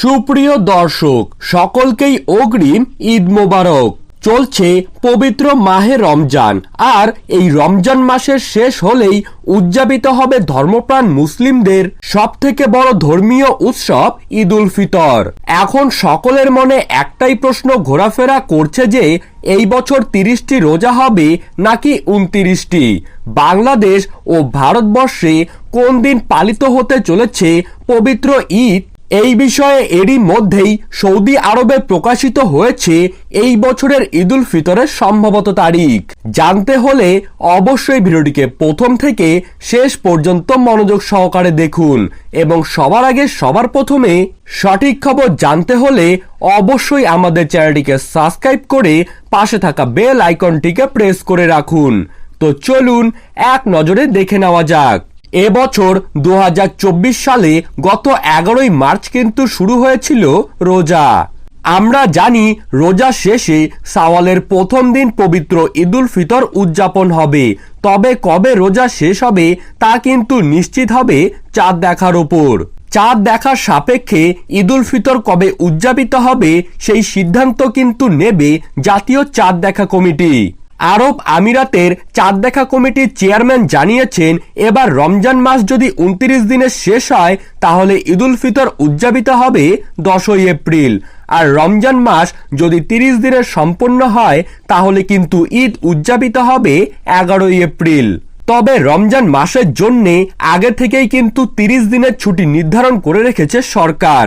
সুপ্রিয় দর্শক, সকলকেই অগ্রিম ঈদ মোবারক। চলছে পবিত্র মাহে রমজান, আর এই রমজান মাসের শেষ হলেই উদযাপিত হবে ধর্মপ্রাণ মুসলিমদের সব থেকে বড় ধর্মীয় উৎসব ঈদ উল ফিতর। এখন সকলের মনে একটাই প্রশ্ন ঘোরাফেরা করছে যে, এই বছর তিরিশটি রোজা হবে নাকি উনতিরিশটি? বাংলাদেশ ও ভারতবর্ষে কোন দিন পালিত হতে চলেছে পবিত্র ঈদ? এই বিষয়ে এরই মধ্যেই সৌদি আরবে প্রকাশিত হয়েছে এই বছরের ঈদুল ফিতরের সম্ভবত তারিখ। জানতে হলে অবশ্যই ভিডিওটিকে প্রথম থেকে শেষ পর্যন্ত মনোযোগ সহকারে দেখুন এবং সবার আগে সবার প্রথমে সঠিক খবর জানতে হলে অবশ্যই আমাদের চ্যানেলটিকে সাবস্ক্রাইব করে পাশে থাকা বেল আইকনটিকে প্রেস করে রাখুন। তো চলুন, এক নজরে দেখে নেওয়া যাক। এবছর দু হাজার চব্বিশ সালে গত এগারোই মার্চ কিন্তু শুরু হয়েছিল রোজা। আমরা জানি রোজা শেষে সাওয়ালের প্রথম দিন পবিত্র ঈদুল ফিতর উদযাপন হবে। তবে কবে রোজা শেষ হবে তা কিন্তু নিশ্চিত হবে চাঁদ দেখার ওপর চাঁদ দেখার সাপেক্ষে ঈদুল ফিতর কবে উদযাপিত হবে সেই সিদ্ধান্ত কিন্তু নেবে জাতীয় চাঁদ দেখা কমিটি। আরব আমিরাতের চাঁদ দেখা কমিটির চেয়ারম্যান জানিয়েছেন, এবার রমজান মাস যদি উনত্রিশ দিনের শেষ হয়, তাহলে ঈদুল ফিতর উদযাপিত হবে দশই এপ্রিল। আর রমজান মাস যদি তিরিশ দিনের সম্পন্ন হয়, তাহলে কিন্তু ঈদ উদযাপিত হবে এগারোই এপ্রিল। তবে রমজান মাসের জন্যে আগে থেকেই কিন্তু তিরিশ দিনের ছুটি নির্ধারণ করে রেখেছে সরকার।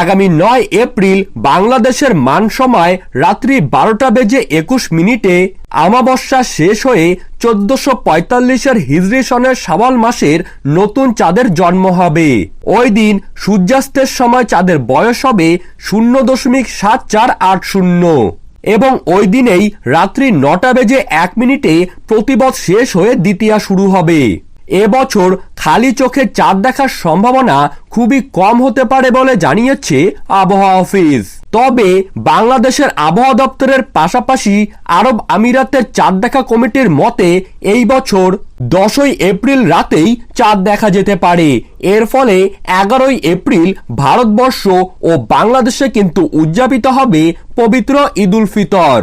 আগামী নয় এপ্রিল বাংলাদেশের মান সময় রাত্রি বারোটা বেজে একুশ মিনিটে আমাবস্যা শেষ হয়ে চোদ্দশো পঁয়তাল্লিশের হিজরি সনের সাওয়াল মাসের নতুন চাঁদের জন্ম হবে। ওই দিন সূর্যাস্তের সময় চাঁদের বয়স হবে শূন্য দশমিক সাত চার আট শূন্য। এবং ওই দিনেই রাত্রি নটা বেজে এক মিনিটে প্রতিবদ শেষ হয়ে দ্বিতীয়া শুরু হবে। এবছর খালি চোখে চাঁদ দেখার সম্ভাবনা খুবই কম হতে পারে বলে জানিয়েছে আবহাওয়া অফিস। তবে বাংলাদেশের আবহাওয়া দপ্তরের পাশাপাশি আরব আমিরাতের চাঁদ দেখা কমিটির মতে, এই বছর দশই এপ্রিল রাতেই চাঁদ দেখা যেতে পারে। এর ফলে এগারোই এপ্রিল ভারতবর্ষ ও বাংলাদেশে কিন্তু উদযাপিত হবে পবিত্র ঈদুল ফিতর।